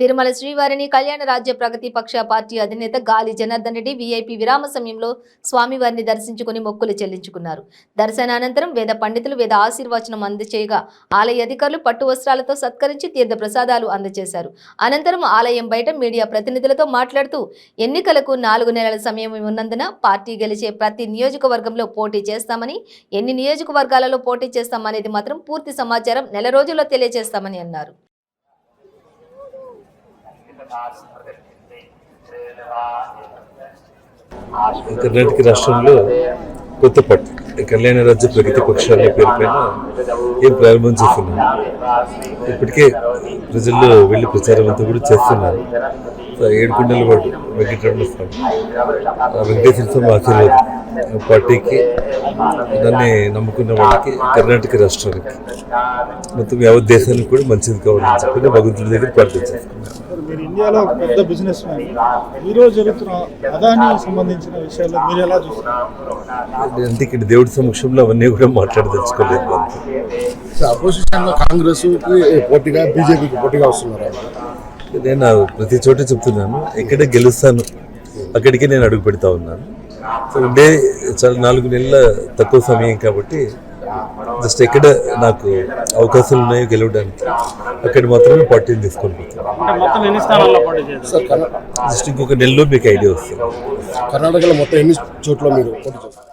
తిరుమల శ్రీవారిని కళ్యాణ రాజ్య ప్రగతి పక్ష పార్టీ అధినేత గాలి జనార్దన్ రెడ్డి వీఐపీ విరామ సమయంలో స్వామివారిని దర్శించుకుని మొక్కులు చెల్లించుకున్నారు. దర్శనానంతరం వేద పండితులు వేద ఆశీర్వచనం అందచేయగా ఆలయ అధికారులు పట్టు వస్త్రాలతో సత్కరించి తీర్థ ప్రసాదాలు అందజేశారు అనంతరం ఆలయం బయట మీడియా ప్రతినిధులతో మాట్లాడుతూ ఎన్నికలకు నాలుగు నెలల సమయం ఉన్నందున పార్టీ గెలిచే ప్రతి నియోజకవర్గంలో పోటీ చేస్తామని ఎన్ని నియోజకవర్గాలలో పోటీ చేస్తామనేది మాత్రం పూర్తి సమాచారం నెల రోజుల్లో తెలియజేస్తామని అన్నారు. కర్ణాటక రాష్ట్రంలో కొత్త పట్టు కళ్యాణ రాజ్య ప్రగతి పక్షాల పేరుపైన ఏం ప్రారంభం చేస్తున్నాం ఇప్పటికే ప్రజల్లో వెళ్ళి ప్రచారం అంతా కూడా చేస్తున్నారు. ఏడు ఏడుకొండల వాడు వెంకటరమణ స్వామి. వెంకటేశ్వర స్వామి ఆశీర్వాదం పార్టీకి దాన్ని నమ్ముకున్న వాళ్ళకి కర్ణాటక రాష్ట్రానికి. మొత్తం యావత్ దేశానికి కూడా మంచిది కావాలని చెప్పి భగవంతుడి దగ్గర ప్రార్థన చేసుకున్నాను మీరు ఇండియాలో ఒక పెద్ద బిజినెస్ మ్యాన్ ఈ రోజు జరుగుతున్న అదాని సంబంధించిన విషయాల్లో మీరు ఎలా చూస్తారు అంటే ఇక్కడ దేవుడి సమక్షంలో అవన్నీ కూడా మాట్లాడదలుచుకోలేదు వాళ్ళతో అపోజిషన్లో కాంగ్రెస్ పోటీగా బీజేపీకి పోటీగా వస్తున్నారు. నేను ప్రతి చోట చెప్తున్నాను ఎక్కడ గెలుస్తాను అక్కడికి నేను అడుగు పెడతా ఉన్నాను. సో ఉండే చాలా నాలుగు నెలల తక్కువ సమయం కాబట్టి జస్ట్ ఎక్కడ నాకు అవకాశాలు ఉన్నాయో గెలవడానికి అక్కడ మాత్రమే పార్టీని తీసుకొని పోతాను. జస్ట్ ఇంకొక నెలలో మీకు ఐడియా వస్తుంది. కర్ణాటకలో మొత్తం ఎన్ని చోట్ల మీరు పోటీ చేస్తారు?